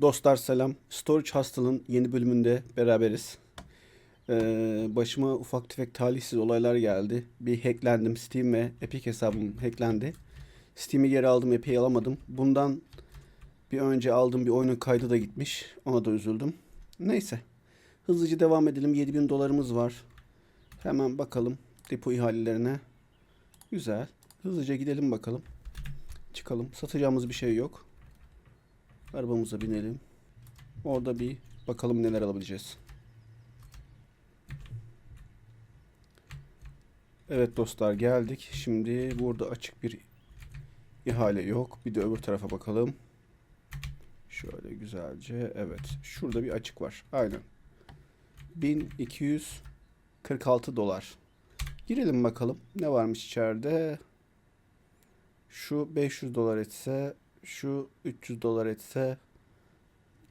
Dostlar selam. Storage Hustle'ın yeni bölümünde beraberiz. Ee, başıma ufak tefek talihsiz olaylar geldi. Bir hacklendim. Steam ve Epic hesabım hacklendi. Steam'i geri aldım, Epic'i alamadım. Bundan bir önce aldığım bir oyunun kaydı da gitmiş. Ona da üzüldüm. Neyse. Hızlıca devam edelim. 7000 dolarımız var. Hemen bakalım depo ihalelerine. Güzel. Hızlıca gidelim bakalım. Çıkalım. Satacağımız bir şey yok. Arabamıza binelim. Orada bir bakalım neler alabileceğiz. Evet dostlar geldik. Şimdi burada açık bir ihale yok. Bir de öbür tarafa bakalım. Şöyle güzelce. Evet. Şurada bir açık var. Aynen. 1246 dolar. Girelim bakalım. Ne varmış içeride? Şu 500 dolar etse, şu 300 dolar etse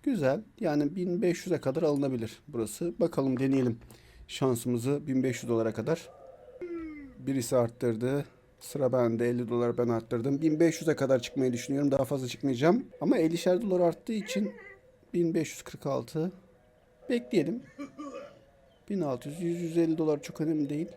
güzel. Yani 1500'e kadar alınabilir burası. Bakalım deneyelim şansımızı 1500 dolara kadar. Birisi arttırdı. Sıra bende 50 dolar ben arttırdım. 1500'e kadar çıkmayı düşünüyorum. Daha fazla çıkmayacağım. Ama 50'şer dolar arttığı için 1546 bekleyelim. 1600 100 150 dolar çok önemli değil.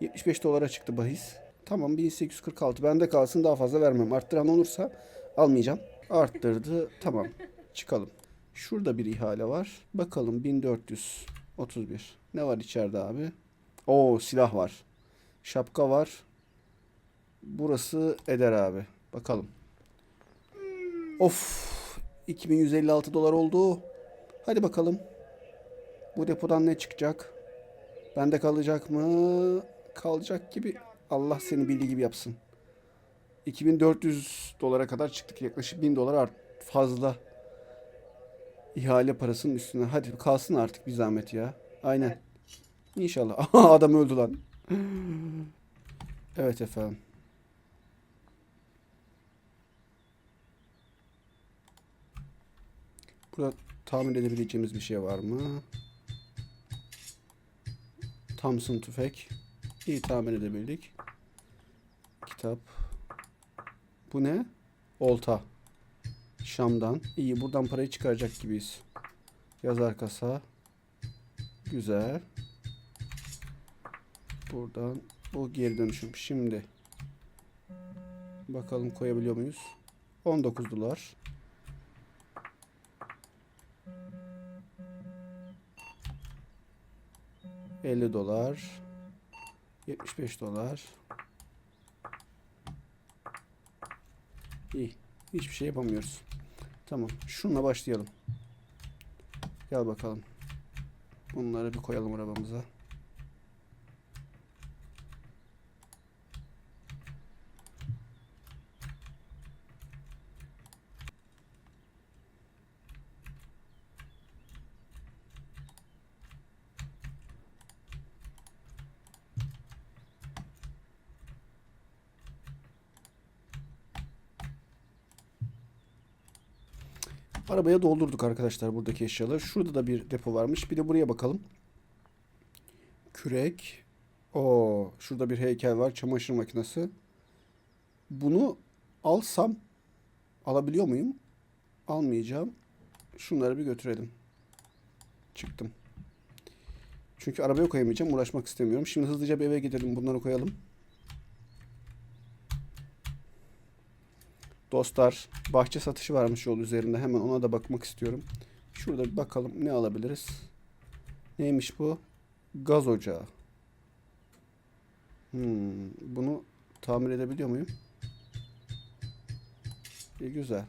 75 dolara çıktı bahis. Tamam 1846 bende kalsın daha fazla vermem. Arttıran olursa almayacağım. Arttırdı. Tamam. Çıkalım. Şurada bir ihale var. Bakalım 1431. Ne var içeride abi? Oo silah var. Şapka var. Burası eder abi. Bakalım. Of. 2156 dolar oldu. Hadi bakalım. Bu depodan ne çıkacak? Bende kalacak mı? Kalacak gibi. Allah seni bildiği gibi yapsın. 2400 dolara kadar çıktık. Yaklaşık 1000 dolar art fazla. İhale parasının üstüne. Hadi kalsın artık bir zahmet ya. Aynen. İnşallah. Adam öldü lan. Evet efendim. Burada tahmin edebileceğimiz bir şey var mı? Thompson tüfek. İyi tahmin edebildik. Kitap. Bu ne? Olta. Şam'dan. İyi buradan parayı çıkaracak gibiyiz. Yazar kasa. Güzel. Buradan bu geri dönüşüm. Şimdi bakalım koyabiliyor muyuz? 19 dolar. ...50 dolar... ...75 dolar... İyi. Hiçbir şey yapamıyoruz. Tamam. Şununla başlayalım. Gel bakalım. Bunları bir koyalım arabamıza. Arabaya doldurduk arkadaşlar buradaki eşyaları. Şurada da bir depo varmış. Bir de buraya bakalım. Kürek. O, şurada bir heykel var. Çamaşır makinesi. Bunu alsam alabiliyor muyum? Almayacağım. Şunları bir götürelim. Çıktım. Çünkü arabaya koyamayacağım. Uğraşmak istemiyorum. Şimdi hızlıca bir eve gidelim. Bunları koyalım. Dostlar bahçe satışı varmış yol üzerinde. Hemen ona da bakmak istiyorum. Şurada bir bakalım ne alabiliriz. Neymiş bu? Gaz ocağı. Hmm, bunu tamir edebiliyor muyum? İyi güzel.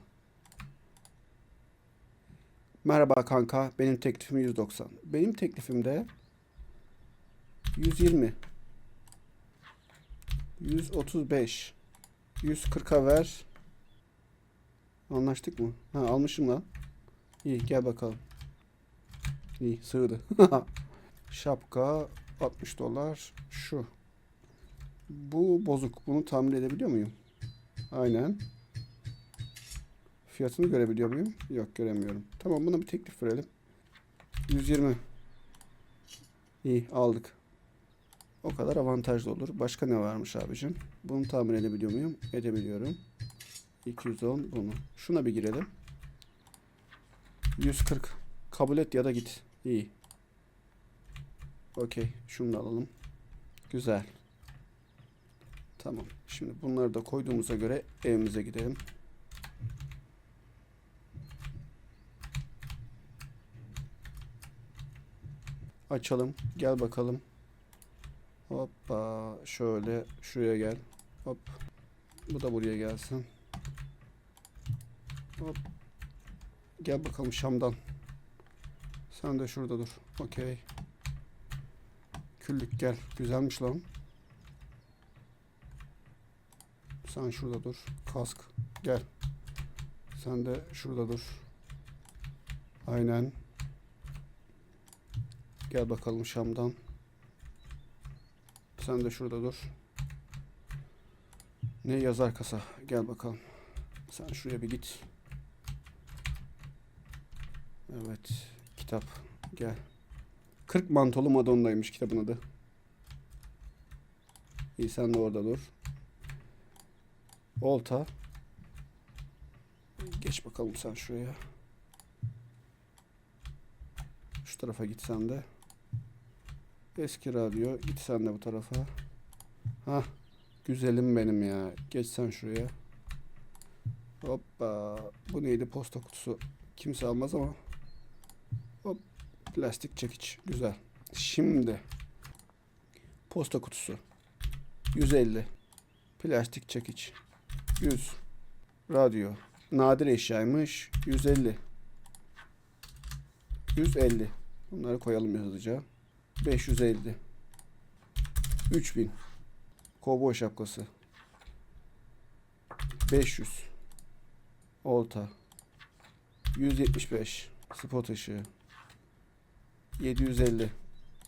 Merhaba kanka. Benim teklifim 190. Benim teklifim de 120. 135. 140'a ver. Anlaştık mı? Ha almışım lan. İyi gel bakalım. İyi sığdı. Şapka 60 dolar. Şu. Bu bozuk. Bunu tamir edebiliyor muyum? Aynen. Fiyatını görebiliyor muyum? Yok göremiyorum. Tamam buna bir teklif verelim. 120. İyi aldık. O kadar avantajlı olur. Başka ne varmış abicim? Bunu tamir edebiliyor muyum? Edebiliyorum. 210 bunu. Şuna bir girelim. 140. Kabul et ya da git. İyi. Okey. Şunu da alalım. Güzel. Tamam. Şimdi bunları da koyduğumuza göre evimize gidelim. Açalım. Gel bakalım. Hoppa. Şöyle şuraya gel. Hop. Bu da buraya gelsin. Hop. Gel bakalım Şam'dan. Sen de şurada dur. Okey. Küllük gel. Güzelmiş lan. Sen şurada dur. Kask. Gel. Sen de şurada dur. Aynen. Gel bakalım Şam'dan. Sen de şurada dur. Ne yazar kasa? Gel bakalım. Sen şuraya bir git. Evet. Kitap. Gel. 40 mantolu Madonna'ymış kitabın adı. İyi sen de orada dur. Olta. Geç bakalım sen şuraya. Şu tarafa git sen de. Eski radyo. Git sen de bu tarafa. Ha, güzelim benim ya. Geç sen şuraya. Hoppa. Bu neydi? Posta kutusu. Kimse almaz ama. Plastik çekiç. Güzel. Şimdi. Posta kutusu. 150. Plastik çekiç. 100. Radyo. Nadir eşyaymış. 150. 150. Bunları koyalım hızlıca. 550. 3000. Kovboy şapkası. 500. Olta. 175. Spot ışığı. 750.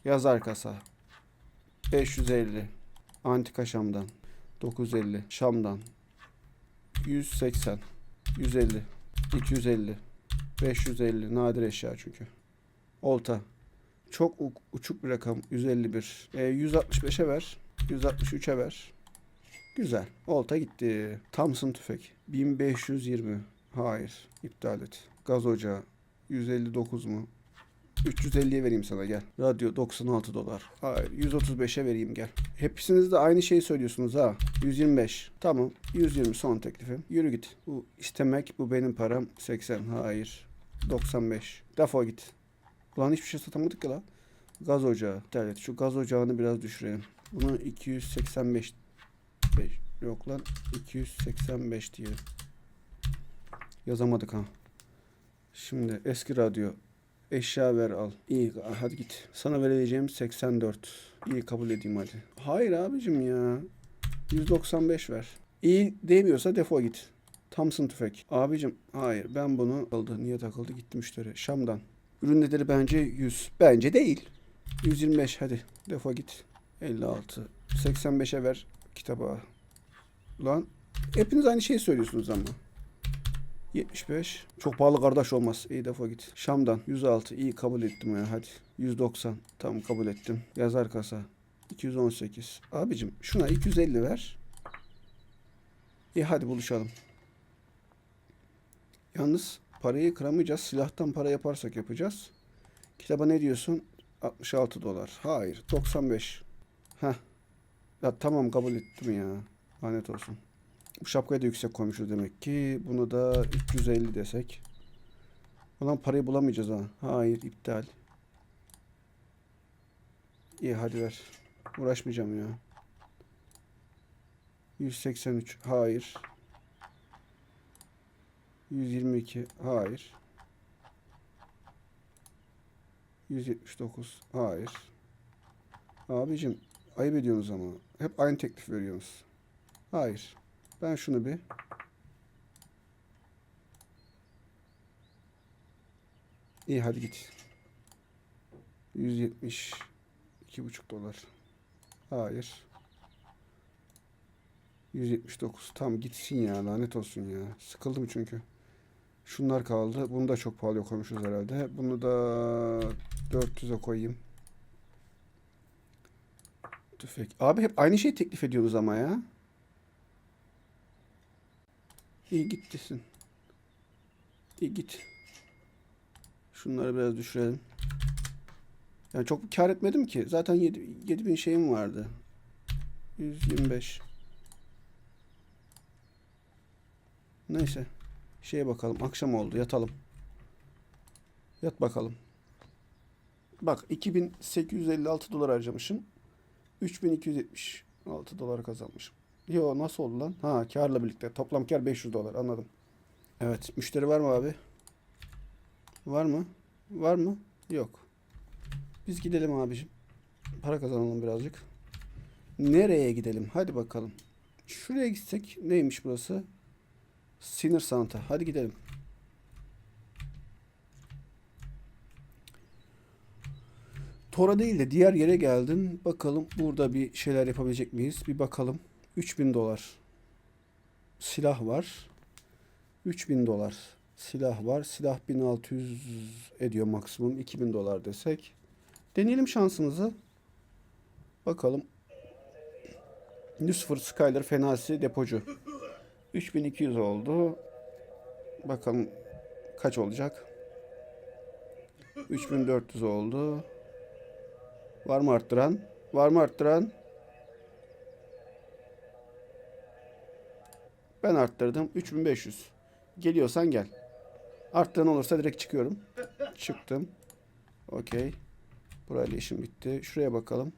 Yazar kasa. 550. Antika Şam'dan. 950. Şam'dan. 180. 150. 250. 550. Nadir eşya çünkü. Olta. Çok uçuk bir rakam. 151. E, 165'e ver. 163'e ver. Güzel. Olta gitti. Thompson tüfek. 1520. Hayır. İptal et. Gaz ocağı. 159 mu? 350'ye vereyim sana gel. Radyo 96 dolar. Hayır 135'e vereyim gel. Hepsiniz de aynı şeyi söylüyorsunuz ha. 125. Tamam. 120 son teklifim. Yürü git. Bu istemek bu benim param. 80. Hayır. 95. Defol git. Ulan hiçbir şey satamadık ya la. Gaz ocağı. Evet şu gaz ocağını biraz düşürelim. Bunu 285 beş- yok lan 285 diyelim. Yazamadık ha. Şimdi eski radyo. Eşya ver al. İyi hadi git. Sana vereceğim 84. İyi kabul edeyim hadi. Hayır abicim ya. 195 ver. İyi demiyorsa defol git. Thompson tüfek. Abicim hayır ben bunu aldı. Niye takıldı gitti müşteri. Şam'dan. Ürün nedeni bence 100. Bence değil. 125 hadi. Defol git. 56. 85'e ver kitaba. Lan hepiniz aynı şeyi söylüyorsunuz ama. 75. Çok pahalı kardeş olmaz. İyi defol git. Şam'dan 106. İyi kabul ettim ya hadi. 190. Tamam kabul ettim. Yazar kasa. 218. Abicim şuna 250 ver. İyi hadi buluşalım. Yalnız parayı kıramayacağız. Silahtan para yaparsak yapacağız. Kitaba ne diyorsun? 66 dolar. Hayır. 95. Heh. Ya tamam kabul ettim ya. Lanet olsun. Bu şapkayı da yüksek koymuşuz demek ki. Bunu da 350 desek. Ulan parayı bulamayacağız ha. Hayır iptal. İyi hadi ver. Uğraşmayacağım ya. 183. Hayır. 122. Hayır. 179. Hayır. Abicim ayıp ediyorsunuz ama. Hep aynı teklif veriyorsunuz. Hayır. Ben şunu bir İyi hadi git. 170 iki buçuk dolar. Hayır. 179. Tam gitsin ya lanet olsun ya. Sıkıldım çünkü. Şunlar kaldı. Bunu da çok pahalı koymuşuz herhalde. Bunu da 400'e koyayım. Tüfek. Abi hep aynı şeyi teklif ediyoruz ama ya. İyi gittisin. İyi git. Şunları biraz düşürelim. Yani çok kar etmedim ki. Zaten 7, 7000 şeyim vardı. 125. Neyse. Şeye bakalım. Akşam oldu. Yatalım. Yat bakalım. Bak 2856 dolar harcamışım. 3276 dolar kazanmışım. Yo nasıl oldu lan? Ha karla birlikte. Toplam kar 500 dolar anladım. Evet. Müşteri var mı abi? Var mı? Var mı? Yok. Biz gidelim abicim. Para kazanalım birazcık. Nereye gidelim? Hadi bakalım. Şuraya gitsek neymiş burası? Sinir Santa. Hadi gidelim. Tora değil de diğer yere geldim. Bakalım burada bir şeyler yapabilecek miyiz? Bir bakalım. 3000 dolar. Silah var. 3000 dolar. Silah var. Silah 1600 ediyor maksimum. 2000 dolar desek. Deneyelim şansımızı. Bakalım. Lucifer Skyler Fenasi depocu. 3200 oldu. Bakalım kaç olacak? 3400 oldu. Var mı arttıran? Var mı arttıran? Ben arttırdım. 3500. Geliyorsan gel. Arttıran olursa direkt çıkıyorum. Çıktım. Okey. Burayla işim bitti. Şuraya bakalım.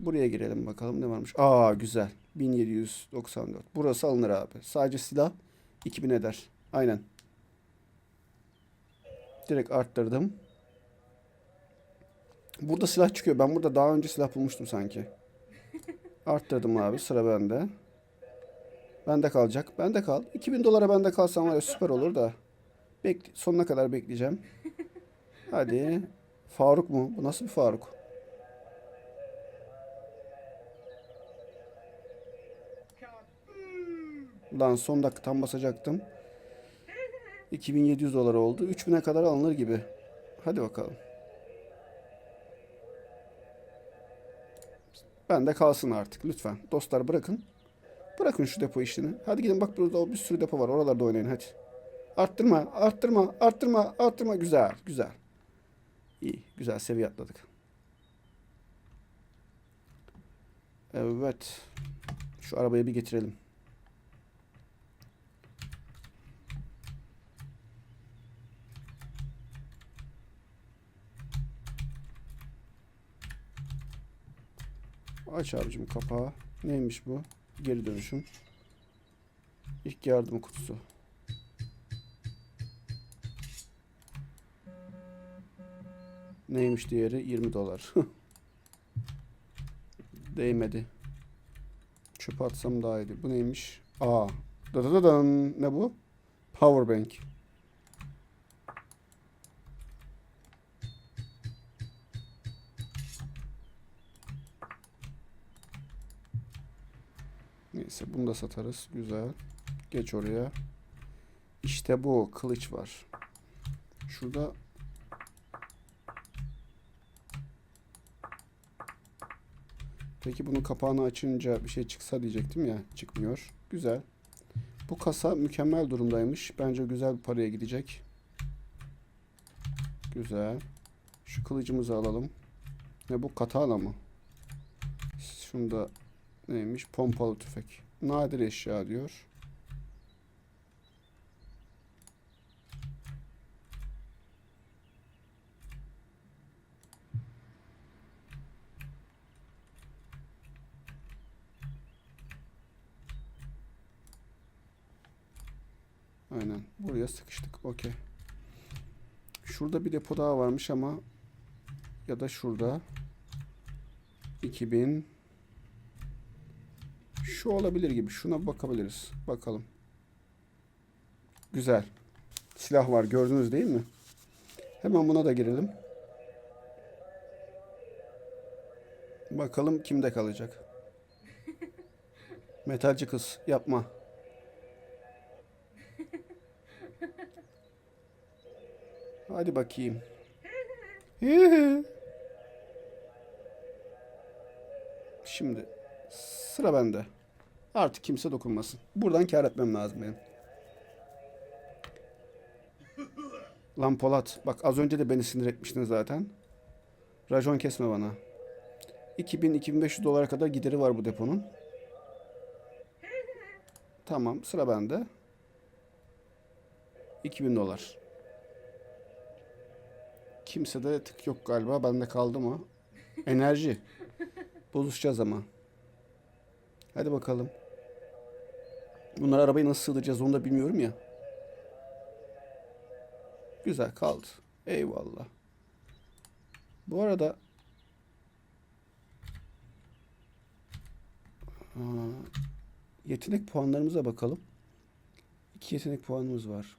Buraya girelim bakalım ne varmış. Aa güzel. 1794. Burası alınır abi. Sadece silah 2000 eder. Aynen. Direkt arttırdım. Burada silah çıkıyor. Ben burada daha önce silah bulmuştum sanki. Arttırdım abi. Sıra bende. Bende kalacak. Bende kal. 2000 dolara bende kalsam var ya süper olur da. Bekle sonuna kadar bekleyeceğim. Hadi. Faruk mu? Bu nasıl bir Faruk? Lan son dakika tam basacaktım. 2700 dolar oldu. 3000'e kadar alınır gibi. Hadi bakalım. Ben de kalsın artık lütfen. Dostlar bırakın. Bırakın şu depo işini. Hadi gidin bak burada bir sürü depo var. Oralarda oynayın hadi. Arttırma, arttırma, arttırma, arttırma. Güzel, güzel. İyi, güzel seviye atladık. Evet. Şu arabayı bir getirelim. Aç abicim kapağı. Neymiş bu? Geri dönüşüm. İlk yardım kutusu. Neymiş diğeri? 20 dolar. Değmedi. Çöpe atsam daha iyiydi. Bu neymiş? Aa. Da da da. Ne bu? Powerbank. Neyse bunu da satarız. Güzel. Geç oraya. İşte bu. Kılıç var. Şurada Peki bunun kapağını açınca bir şey çıksa diyecektim ya. Çıkmıyor. Güzel. Bu kasa mükemmel durumdaymış. Bence güzel bir paraya gidecek. Güzel. Şu kılıcımızı alalım. Ne bu? Katana mı? Şunda neymiş? Pompalı tüfek. Nadir eşya diyor. Aynen. Buraya sıkıştık. Okey. Şurada bir depo daha varmış ama ya da şurada 2000 şu olabilir gibi. Şuna bakabiliriz. Bakalım. Güzel. Silah var. Gördünüz değil mi? Hemen buna da girelim. Bakalım kimde kalacak. Metalci kız yapma. Hadi bakayım. Şimdi sıra bende. Artık kimse dokunmasın. Buradan kar etmem lazım benim. Lan Polat. Bak az önce de beni sinir etmiştin zaten. Rajon kesme bana. 2000-2500 dolara kadar gideri var bu deponun. Tamam sıra bende. 2000 dolar. Kimsede tık yok galiba. Bende kaldı mı? Enerji. Bozuşacağız ama. Hadi bakalım. Bunlar arabayı nasıl sığdıracağız onu da bilmiyorum ya. Güzel kaldı. Eyvallah. Bu arada yetenek puanlarımıza bakalım. İki yetenek puanımız var.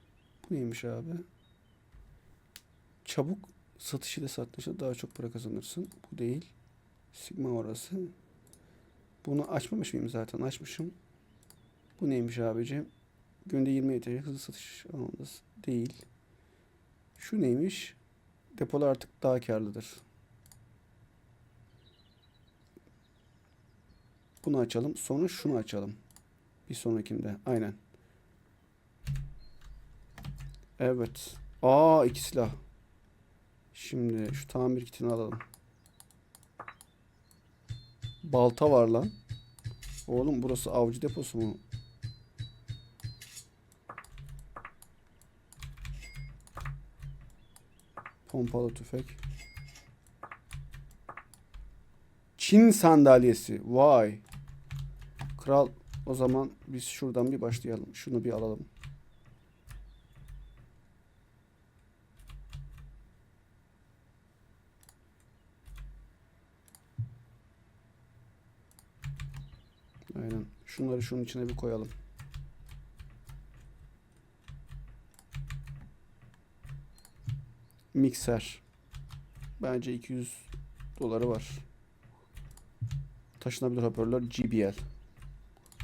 Bu neymiş abi? Çabuk satış ile satışa daha çok para kazanırsın. Bu değil. Sigma orası. Bunu açmamış mıyım zaten? Açmışım. Bu neymiş abicim? Günde 20 yetenek hızlı satış alanında değil. Şu neymiş? Depolar artık daha karlıdır. Bunu açalım. Sonra şunu açalım. Bir sonrakinde. Aynen. Evet. Aa iki silah. Şimdi şu tamir kitini alalım. Balta var lan. Oğlum burası avcı deposu mu? Pompalı tüfek. Çin sandalyesi. Vay. Kral o zaman biz şuradan bir başlayalım. Şunu bir alalım. Aynen. Şunları şunun içine bir koyalım. Mikser. Bence 200 doları var. Taşınabilir hoparlör JBL.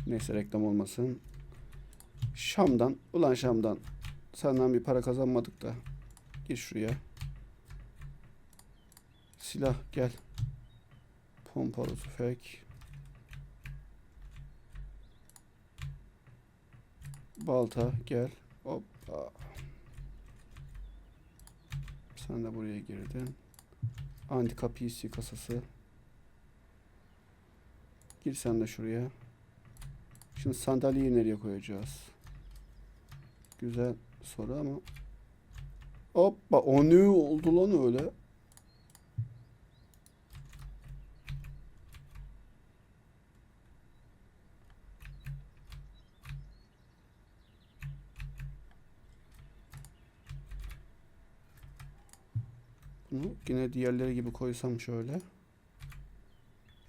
Neyse reklam olmasın. Şam'dan. Ulan Şam'dan. Senden bir para kazanmadık da. Gir şuraya. Silah gel. Pompalı tüfek. Balta gel. Hoppa. Sen de buraya girdin. Antika PC kasası. Gir sen de şuraya. Şimdi sandalyeyi nereye koyacağız? Güzel soru ama. Hoppa o ne oldu lan öyle? Bunu yine diğerleri gibi koysam şöyle.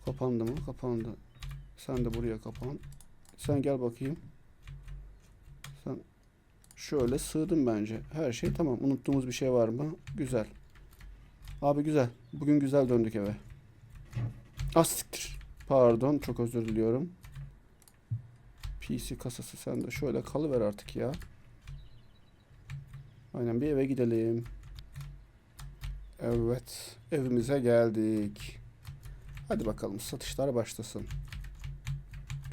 Kapandı mı? Kapandı. Sen de buraya kapan. Sen gel bakayım. Sen şöyle sığdın bence. Her şey tamam. Unuttuğumuz bir şey var mı? Güzel. Abi güzel. Bugün güzel döndük eve. Ah siktir. Pardon. Çok özür diliyorum. PC kasası sen de şöyle kalıver artık ya. Aynen bir eve gidelim. Evet. Evimize geldik. Hadi bakalım satışlar başlasın.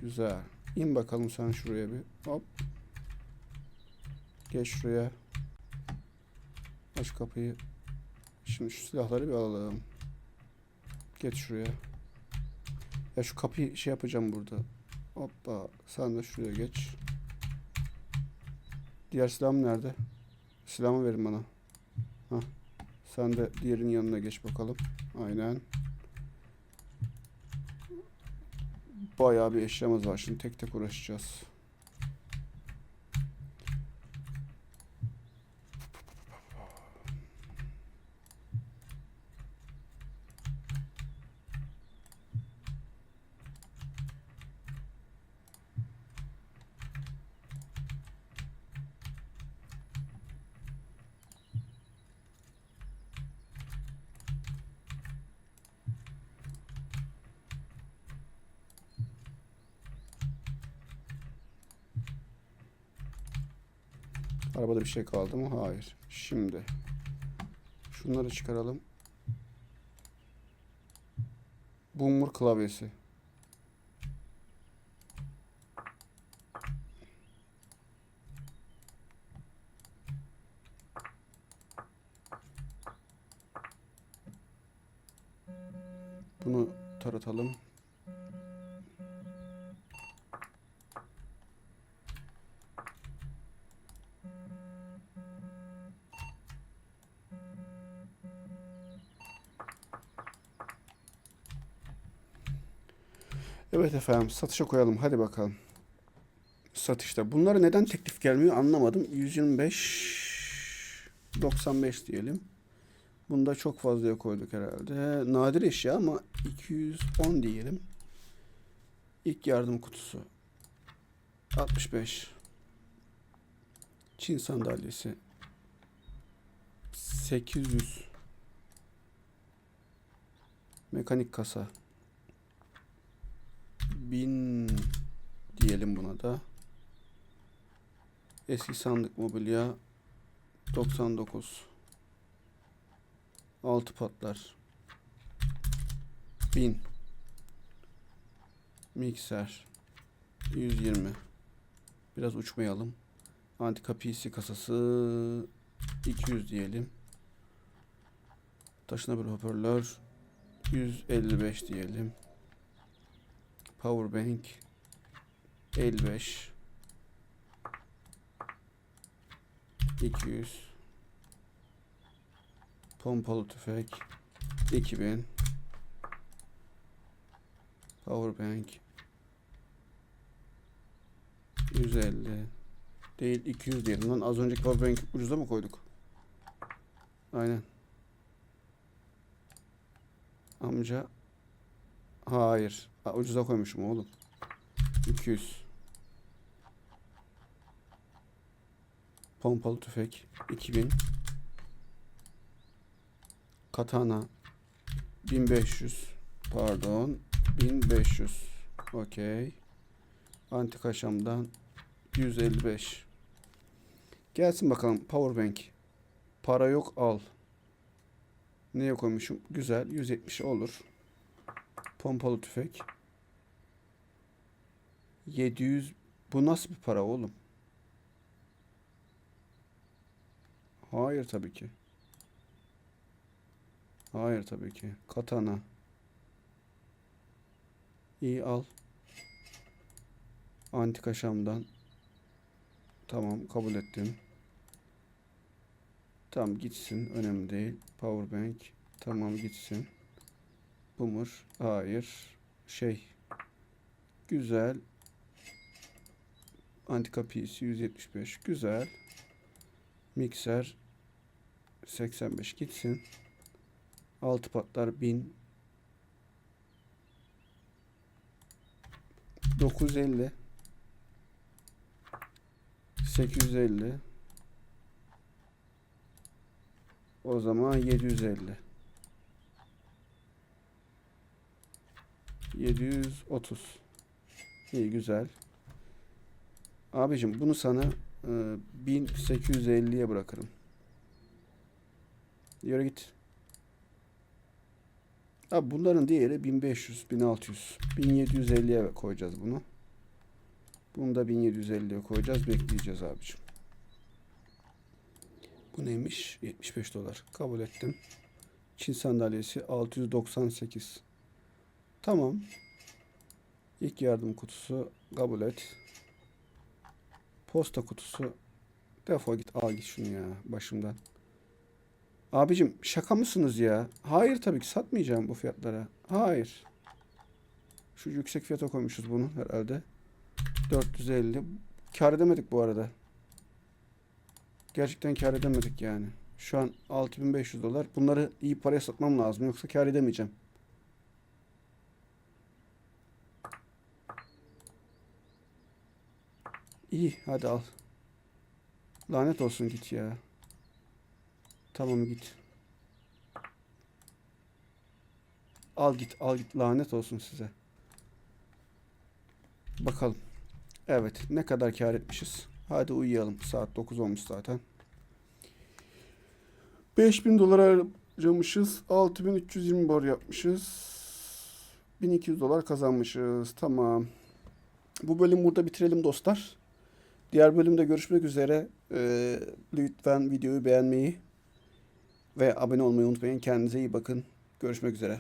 Güzel. İn bakalım sen şuraya bir. Hop. Geç şuraya. Aç kapıyı. Şimdi şu silahları bir alalım. Geç şuraya. Ya şu kapıyı şey yapacağım burada. Hoppa. Sen de şuraya geç. Diğer silahım nerede? Silahımı verin bana. Sen de diğerinin yanına geç bakalım. Aynen. Bayağı bir eşyamız var. Şimdi tek tek uğraşacağız. Arabada bir şey kaldı mı? Hayır. Şimdi şunları çıkaralım. Boomer klavyesi. Evet efendim satışa koyalım hadi bakalım. Satışta. Bunlara neden teklif gelmiyor anlamadım. 125 95 diyelim. Bunda çok fazlaya koyduk herhalde. Nadir eşya ama 210 diyelim. İlk yardım kutusu. 65. Çin sandalyesi. 800. Mekanik kasa. 1000 diyelim buna da. Eski sandık mobilya 99. Altı patlar. 1000. Mikser 120. Biraz uçmayalım. Antika PC kasası 200 diyelim. Taşınabilir hoparlör 155 diyelim. Powerbank 55 200 Pompalı tüfek 2000 Powerbank 150 değil 200 diyelim lan. Az önceki powerbank ucuza mı koyduk? Aynen. Amca Hayır. Ha, ucuza koymuşum oğlum. 200. Pompalı tüfek 2000. Katana 1500. Pardon. 1500. Okey. Antika şamdan 155. Gelsin bakalım powerbank. Para yok al. Neye koymuşum? Güzel. 170 olur. Pompalı tüfek. 700. Bu nasıl bir para oğlum? Hayır tabii ki. Hayır tabii ki. Katana. İyi al. Antika Şam'dan. Tamam kabul ettim. Tamam gitsin. Önemli değil. Powerbank. Tamam gitsin. Boomer. Hayır. Şey. Güzel. Antika PC 175. Güzel. Mikser 85 gitsin. Altı patlar 1000. 950 850 O zaman 750 730 İyi güzel. Abicim bunu sana e, 1850'ye bırakırım. Yürü git. Abi bunların diğeri 1500, 1600, 1750'ye koyacağız bunu. Bunu da 1750'ye koyacağız. Bekleyeceğiz abicim. Bu neymiş? 75 dolar. Kabul ettim. Çin sandalyesi 698. Tamam. İlk yardım kutusu kabul et. Posta kutusu defol git al git şunu ya başımdan. Abicim şaka mısınız ya? Hayır tabii ki satmayacağım bu fiyatlara. Hayır. Şu yüksek fiyata koymuşuz bunu herhalde. 450. Kar edemedik bu arada. Gerçekten kar edemedik yani. Şu an 6500 dolar. Bunları iyi paraya satmam lazım. Yoksa kar edemeyeceğim. İyi hadi al. Lanet olsun git ya. Tamam git. Al git al git lanet olsun size. Bakalım. Evet ne kadar kar etmişiz. Hadi uyuyalım. Saat 9 olmuş zaten. 5000 dolar harcamışız. 6320 bor yapmışız. 1200 dolar kazanmışız. Tamam. Bu bölüm burada bitirelim dostlar. Diğer bölümde görüşmek üzere. Ee, lütfen videoyu beğenmeyi ve abone olmayı unutmayın. Kendinize iyi bakın. Görüşmek üzere.